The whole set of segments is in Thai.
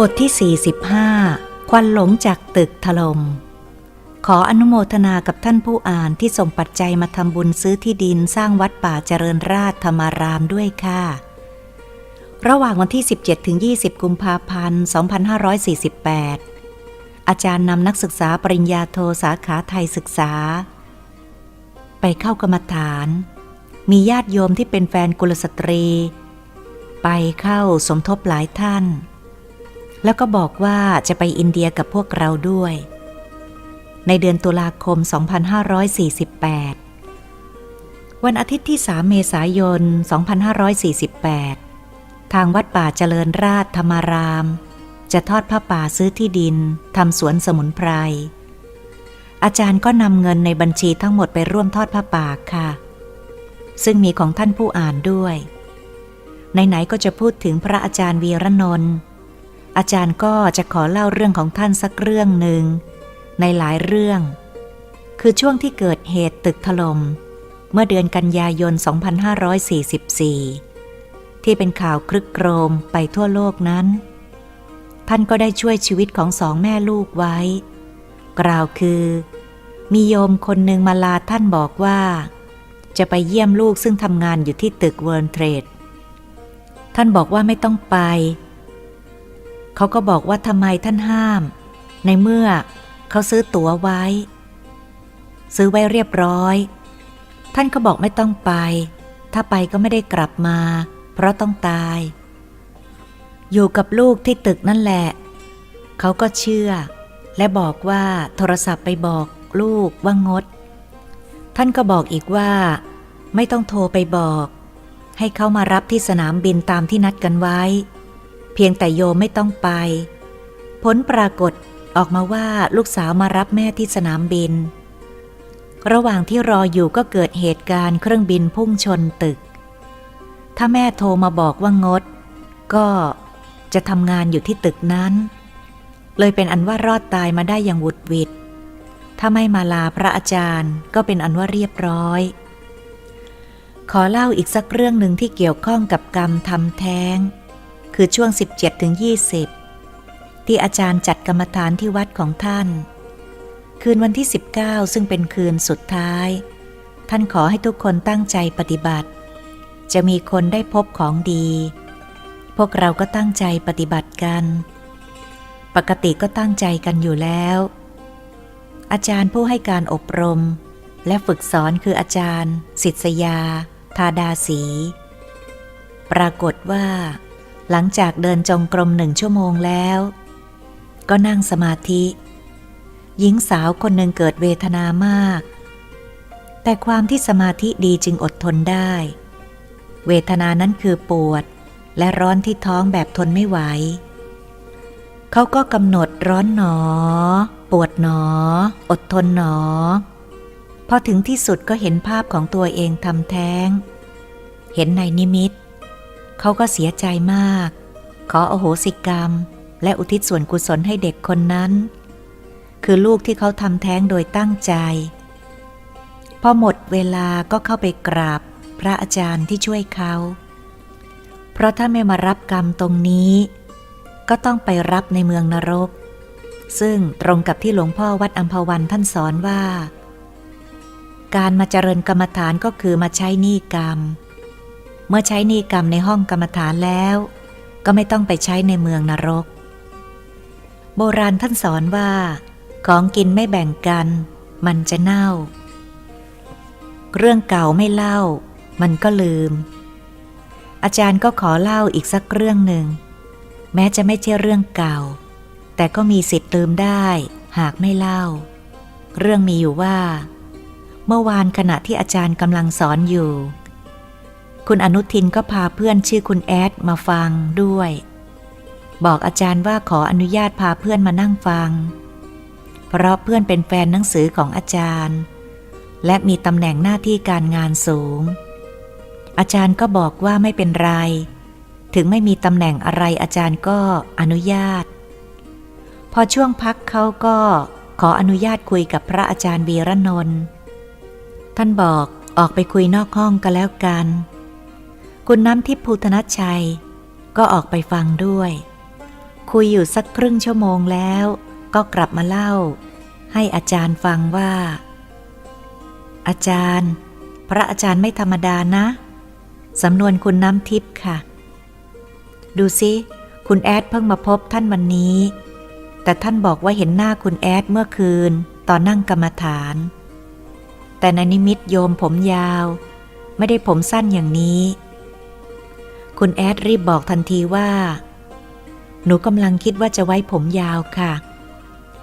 บทที่ 45 ควันหลงจากตึกถลม่ม ขออนุโมทนากับท่านผู้อ่านที่ส่งปัจจัยมาทำบุญซื้อที่ดินสร้างวัดป่าเจริญราชธรรมารามด้วยค่ะ ระหว่างวันที่ 17 ถึง 20 กุมภาพันธ์ 2548 อาจารย์นำนักศึกษาปริญญาโทสาขาไทยศึกษา ไปเข้ากรรมฐาน มีญาติโยมที่เป็นแฟนกุลสตรี ไปเข้าสมทบหลายท่าน แล้วก็บอกว่าจะไปอินเดียกับพวกเราด้วย ในเดือนตุลาคม 2548 วันอาทิตย์ที่ 3 เมษายน 2548 ทางวัดป่าเจริญราชธรรมาราม จะทอดผ้าป่าซื้อที่ดินทำสวนสมุนไพร อาจารย์ก็นำเงินในบัญชีทั้งหมดไปร่วมทอดผ้าป่าค่ะ ซึ่งมีของท่านผู้อ่านด้วยไหนๆก็จะพูดถึงพระอาจารย์วีรนนท์ อาจารย์ก็จะขอเล่าเรื่องของท่านสักเรื่องหนึ่ง ในหลายเรื่อง คือช่วงที่เกิดเหตุตึกถลม่มเมื่อเดือนกันยายน 2544 ที่เป็นข่าวครึกโครมไปทั่วโลกนั้น ท่านก็ได้ช่วยชีวิตของสองแม่ลูกไว้ กล่าวคือ มีโยมคนหนึ่งมาลาท่านบอกว่า จะไปเยี่ยมลูกซึ่งทำงานอยู่ที่ตึกเวิร์นเทรด ท่านบอกว่าไม่ต้องไปเขาก็บอกว่าทำไมท่านห้าม ในเมื่อเขาซื้อตั๋วไว้ ซื้อไว้เรียบร้อย ท่านก็บอกไม่ต้องไป ถ้าไปก็ไม่ได้กลับมา เพราะต้องตาย อยู่กับลูกที่ตึกนั่นแหละ เขาก็เชื่อ และบอกว่าโทรศัพท์ไปบอกลูกว่างด ท่านก็บอกอีกว่า ไม่ต้องโทรไปบอก ให้เขามารับที่สนามบินตามที่นัดกันไว้ เพียงแต่โยมไม่ต้องไป ผลปรากฏออกมาว่าลูกสาวมารับแม่ที่สนามบิน ระหว่างที่รออยู่ก็เกิดเหตุการณ์เครื่องบินพุ่งชนตึก ถ้าแม่โทรมาบอกว่างด ก็จะทำงานอยู่ที่ตึกนั้น เลยเป็นอันว่ารอดตายมาได้อย่างหวุดหวิดถ้าไม่มาลาพระอาจารย์ก็เป็นอันว่าเรียบร้อย ขอเล่าอีกสักเรื่องหนึ่งที่เกี่ยวข้องกับกรรมทำแท้ง คือช่วง 17ถึง20 ที่อาจารย์จัดกรรมฐานที่วัดของท่าน คืนวันที่ 19 ซึ่งเป็นคืนสุดท้าย ท่านขอให้ทุกคนตั้งใจปฏิบัติ จะมีคนได้พบของดี พวกเราก็ตั้งใจปฏิบัติกัน ปกติก็ตั้งใจกันอยู่แล้ว อาจารย์ผู้ให้การอบรม และฝึกสอนคืออาจารย์ สิทธยา ทาดาสี ปรากฏว่า หลังจากเดินจงกรมหนึ่งชั่วโมงแล้ว ก็นั่งสมาธิ หญิงสาวคนหนึ่งเกิดเวทนามาก แต่ความที่สมาธิดีจึงอดทนได้ เวทนานั้นคือปวดและร้อนที่ท้องแบบทนไม่ไหว เขาก็กำหนดร้อนหนอ ปวดหนอ อดทนหนอ พอถึงที่สุดก็เห็นภาพของตัวเองทำแท้ง เห็นในนิมิตเเขาก็เสียใจมาก ขออโหสิกรรม และอุทิศส่วนกุศลให้เด็กคนนั้น คือลูกที่เขาทำแท้งโดยตั้งใจ พอหมดเวลาก็เข้าไปกราบพระอาจารย์ที่ช่วยเขา เพราะถ้าไม่มารับกรรมตรงนี้ ก็ต้องไปรับในเมืองนรก ซึ่งตรงกับที่หลวงพ่อวัดอัมพวันท่านสอนว่า การมาเจริญกรรมฐานก็คือมาใช้หนี้กรรมเเมื่อใช้นีกรรมในห้องกรรมฐานแล้ว ก็ไม่ต้องไปใช้ในเมืองนรก โบราณท่านสอนว่า ของกินไม่แบ่งกัน มันจะเน่า เรื่องเก่าไม่เล่า มันก็ลืม อาจารย์ก็ขอเล่าอีกสักเรื่องหนึ่ง แม้จะไม่ใช่เรื่องเก่า แต่ก็มีสิทธิ์ลืมได้ หากไม่เล่า เรื่องมีอยู่ว่า เมื่อวานขณะที่อาจารย์กำลังสอนอยู่ คุณอนุทินก็พาเพื่อนชื่อคุณแอดมาฟังด้วย บอกอาจารย์ว่าขออนุญาตพาเพื่อนมานั่งฟัง เพราะเพื่อนเป็นแฟนหนังสือของอาจารย์ และมีตำแหน่งหน้าที่การงานสูง อาจารย์ก็บอกว่าไม่เป็นไร ถึงไม่มีตำแหน่งอะไรอาจารย์ก็อนุญาต พอช่วงพักเขาก็ขออนุญาตคุยกับพระอาจารย์วีระนนท์ท่านบอกออกไปคุยนอกห้องก็แล้วกัน คุณน้ำทิพย์ภูธนชัย ก็ออกไปฟังด้วย คุยอยู่สักครึ่งชั่วโมงแล้ว ก็กลับมาเล่า ให้อาจารย์ฟังว่า อาจารย์ พระอาจารย์ไม่ธรรมดานะสำนวนคุณน้ำทิพย์ค่ะ ดูสิคุณแอดเพิ่งมาพบท่านวันนี้ แต่ท่านบอกว่าเห็นหน้าคุณแอดเมื่อคืนตอนนั่งกรรมฐาน แต่ในนิมิตโยมผมยาว ไม่ได้ผมสั้นอย่างนี้ คุณแอดรีบบอกทันทีว่า หนูกำลังคิดว่าจะไว้ผมยาวค่ะ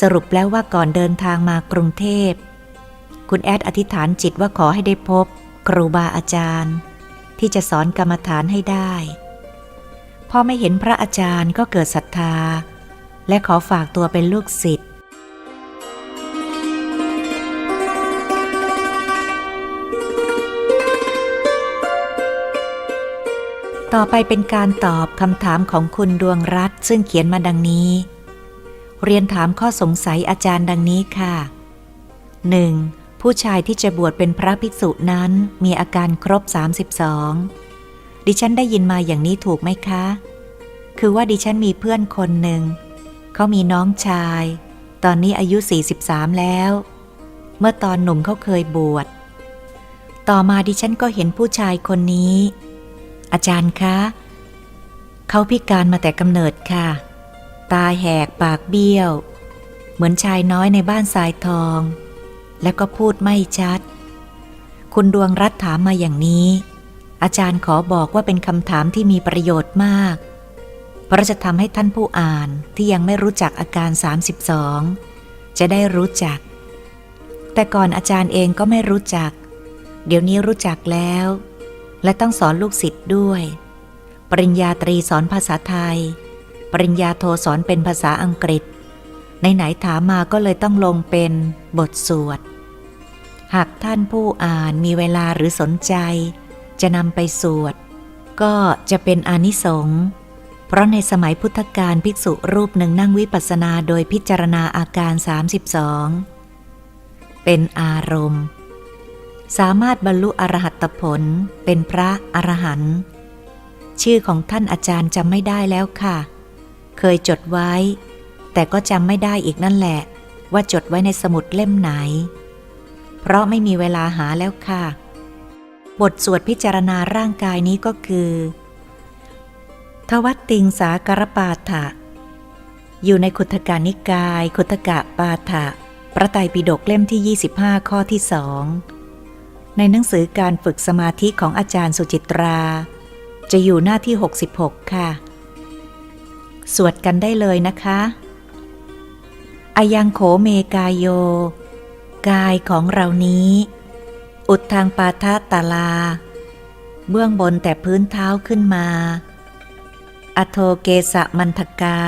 สรุปแล้วว่าก่อนเดินทางมากรุงเทพ คุณแอดอธิษฐานจิตว่าขอให้ได้พบ ครูบาอาจารย์ ที่จะสอนกรรมฐานให้ได้ พอไม่เห็นพระอาจารย์ก็เกิดศรัทธา และขอฝากตัวเป็นลูกศิษย์ ต่อไปเป็นการตอบคำถามของคุณดวงรัตซึ่งเขียนมาดังนี้ เรียนถามข้อสงสัยอาจารย์ดังนี้ค่ะ 1. ผู้ชายที่จะบวชเป็นพระภิกษุนั้นมีอาการครบ 32 ดิฉันได้ยินมาอย่างนี้ถูกไหมคะ คือว่าดิฉันมีเพื่อนคนหนึ่ง เขามีน้องชาย ตอนนี้อายุ 43 แล้ว เมื่อตอนหนุ่มเขาเคยบวช ต่อมาดิฉันก็เห็นผู้ชายคนนี้ อาจารย์คะเขาพิการมาแต่กำเนิดค่ะ ตาแหกปากเบี้ยว เหมือนชายน้อยในบ้านทรายทอง แล้วก็พูดไม่ชัด คุณดวงรัตถามมาอย่างนี้ อาจารย์ขอบอกว่าเป็นคำถามที่มีประโยชน์มาก เพราะจะทำให้ท่านผู้อ่านที่ยังไม่รู้จักอาการ 32 จะได้รู้จัก แต่ก่อนอาจารย์เองก็ไม่รู้จัก เดี๋ยวนี้รู้จักแล้ว และต้องสอนลูกศิษย์ด้วย ปริญญาตรีสอนภาษาไทย ปริญญาโทสอนเป็นภาษาอังกฤษ ไหนๆถามมาก็เลยต้องลงเป็นบทสวด หากท่านผู้อ่านมีเวลาหรือสนใจ จะนำไปสวด ก็จะเป็นอานิสงส์เพราะในสมัยพุทธกาลภิกษุรูปหนึ่งนั่งวิปัสสนาโดยพิจารณาอาการ 32 เป็นอารมณ์ สามารถบรรลุอรหัตผลเป็นพระอรหันต์ชื่อของท่านอาจารย์จำไม่ได้แล้วค่ะ เคยจดไว้ แต่ก็จำไม่ได้อีกนั่นแหละ ว่าจดไว้ในสมุดเล่มไหน เพราะไม่มีเวลาหาแล้วค่ะ บทสวดพิจารณาร่างกายนี้ก็คือ ทวัตติงสากรปาฐะอยู่ในขุทกานิกาย ขุทกะปาฐะพระไตรปิฎกเล่มที่ 25 ข้อที่สอง ในหนังสือการฝึกสมาธิของอาจารย์สุจิตรา จะอยู่หน้าที่ 66 ค่ะ สวดกันได้เลยนะคะอายังโขเมกายโย กายของเรานี้ อุดทางปาทะตาลา เบื้องบนแต่พื้นเท้าขึ้นมา อโทเกสะมันทกา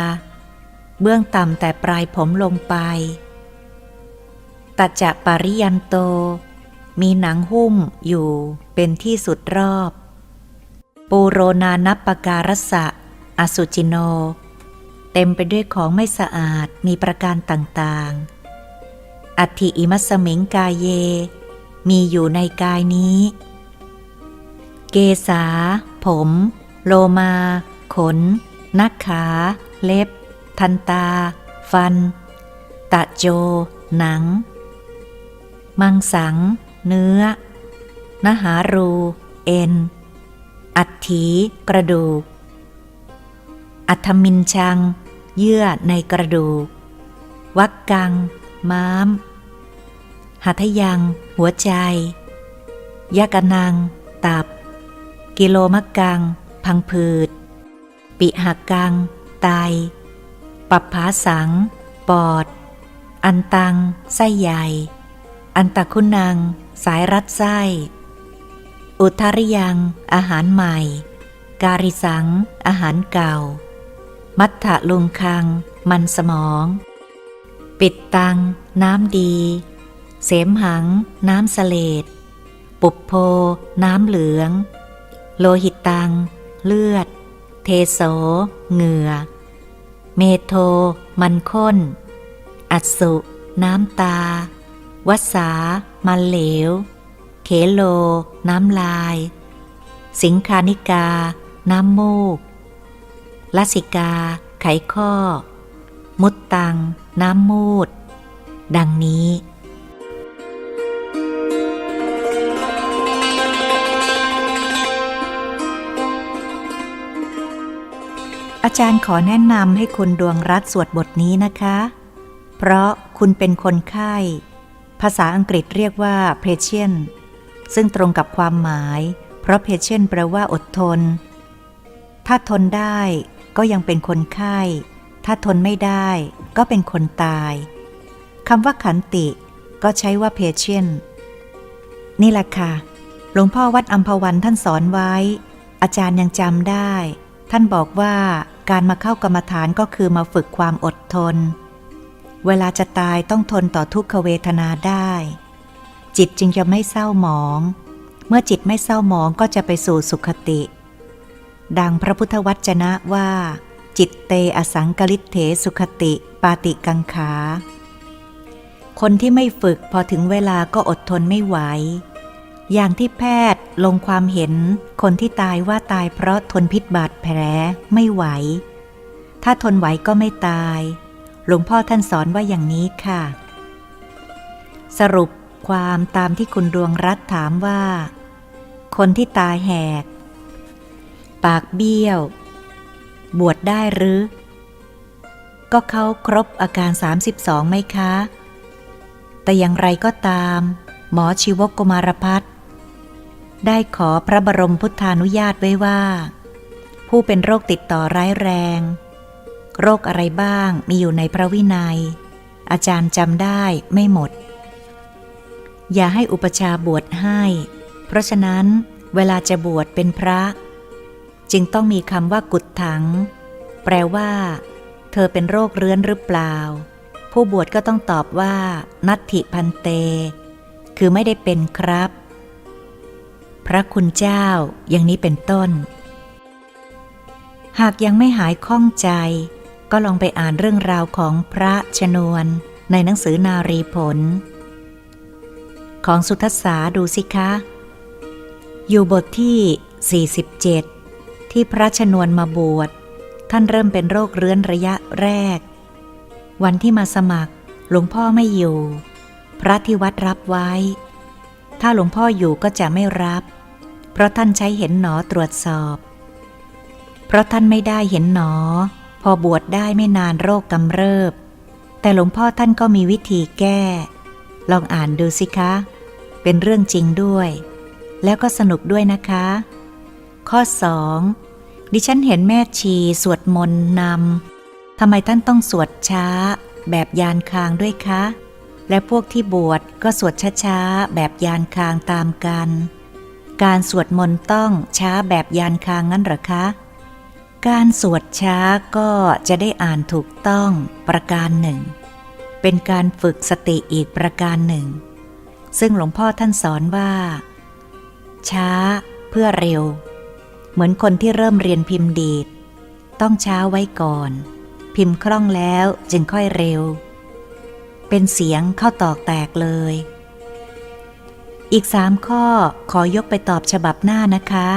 เบื้องต่ำแต่ปลายผมลงไป ตัจจะปริยันโต มีหนังหุ้มอยู่เป็นที่สุดรอบ ปูโรนานัปปการสะอสุจิโน เต็มไปด้วยของไม่สะอาดมีประการต่างๆ อัติอิมัสสมิงกายเย มีอยู่ในกายนี้ เกษา ผม โลมา ขน นักขา เล็บ ทันตา ฟัน ตะโจ หนัง มังสัง เนื้อ นหารู เอ็น อัฐถี กระดูก อัฐมินชัง เยื่อในกระดูก วักกัง ม้าม หัทยัง หัวใจยากนัง ตับ กิโลมกัง พังผืด ปิหักกัง ไต ปับผาสัง ปอดอันตัง ไส้ใหญ่ อันตะคุณัง สายรัดไส้ อุทาริยัง อาหารใหม่ การิสัง อาหารเก่า มัทธะลุงคัง มันสมอง ปิดตัง น้ำดี เสมหัง น้ำสเลดปุบโพ น้ำเหลือง โลหิตตัง เลือด เทโส เหงื่อ เมโท มันข้น อัสุ น้ำตา วัสสามันเหลว เขโล น้ำลาย สิงคานิกา น้ำมูกลสิกา ไขข้อ มุดตัง น้ำมูด ดังนี้อาจารย์ขอแนะนำให้คุณดวงรัตสวดบทนี้นะคะ เพราะคุณเป็นคนไข้ ภาษาอังกฤษเรียกว่า patient ซึ่งตรงกับความหมาย เพราะ patient แปลว่าอดทน ถ้าทนได้ก็ยังเป็นคนไข้ ถ้าทนไม่ได้ก็เป็นคนตายคำว่าขันติ ก็ใช้ว่า patient นี่แหละค่ะ หลวงพ่อวัดอัมพวันท่านสอนไว้ อาจารย์ยังจำได้ ท่านบอกว่าการมาเข้ากรรมฐานก็คือมาฝึกความอดทน เวลาจะตายต้องทนต่อทุกขเวทนาได้ จิตจึงจะไม่เศร้าหมอง เมื่อจิตไม่เศร้าหมองก็จะไปสู่สุขติ ดังพระพุทธวจนะว่า จิตเตอสังกลิเถสุขติ ปาติกังขา คนที่ไม่ฝึกพอถึงเวลาก็อดทนไม่ไหว อย่างที่แพทย์ลงความเห็น คนที่ตายว่าตายเพราะทนพิษบาดแผลไม่ไหว ถ้าทนไหวก็ไม่ตาย หลวงพ่อท่านสอนว่าอย่างนี้ค่ะ สรุปความตามที่คุณดวงรัตถามว่า คนที่ตาแหก ปากเบี้ยว บวชได้หรือ ก็เขาครบอาการ 32 ไหมคะ แต่อย่างไรก็ตาม หมอชีวกกุมารพัฒน์ได้ขอพระบรมพุทธานุญาตไว้ว่า ผู้เป็นโรคติดต่อร้ายแรง โรคอะไรบ้างมีอยู่ในพระวินัย อาจารย์จำได้ไม่หมด อย่าให้อุปชาบวชให้ เพราะฉะนั้นเวลาจะบวชเป็นพระ จึงต้องมีคำว่ากุดถัง แปลว่า เธอเป็นโรคเรื้อนหรือเปล่า ผู้บวชก็ต้องตอบว่า นัตถิพันเต คือไม่ได้เป็นครับ พระคุณเจ้าอย่างนี้เป็นต้นหากยังไม่หายข้องใจ ก็ลองไปอ่านเรื่องราวของพระชนวน ในหนังสือนารีผล ของสุทัศสาดูสิคะ อยู่บทที่ 47 ที่พระชนวนมาบวช ท่านเริ่มเป็นโรคเรื้อนระยะแรก วันที่มาสมัครหลวงพ่อไม่อยู่ พระที่วัดรับไว้ ถ้าหลวงพ่ออยู่ก็จะไม่รับ เพราะท่านใช้เห็นหนอตรวจสอบ เพราะท่านไม่ได้เห็นหนอ อบวชได้ไม่นานโรคกำเริบ แต่หลวงพ่อท่านก็มีวิธีแก้ ลองอ่านดูสิคะ เป็นเรื่องจริงด้วย แล้วก็สนุกด้วยนะคะ ข้อ 2. ดิฉันเห็นแม่ชีสวดมนต์นำทำไมท่านต้องสวดช้า แบบยานคางด้วยคะ และพวกที่บวชก็สวดช้าๆแบบยานคางตามกัน การสวดมนต์ต้องช้าแบบยานคางงั้นหรอคะ การสวดช้าก็จะได้อ่านถูกต้องประการหนึ่ง เป็นการฝึกสติอีกประการหนึ่ง ซึ่งหลวงพ่อท่านสอนว่า ช้าเพื่อเร็ว เหมือนคนที่เริ่มเรียนพิมพ์ดีด ต้องช้าไว้ก่อน พิมพ์คล่องแล้วจึงค่อยเร็ว เป็นเสียงเข้าตอกแตกเลย อีกสามข้อขอยกไปตอบฉบับหน้านะคะ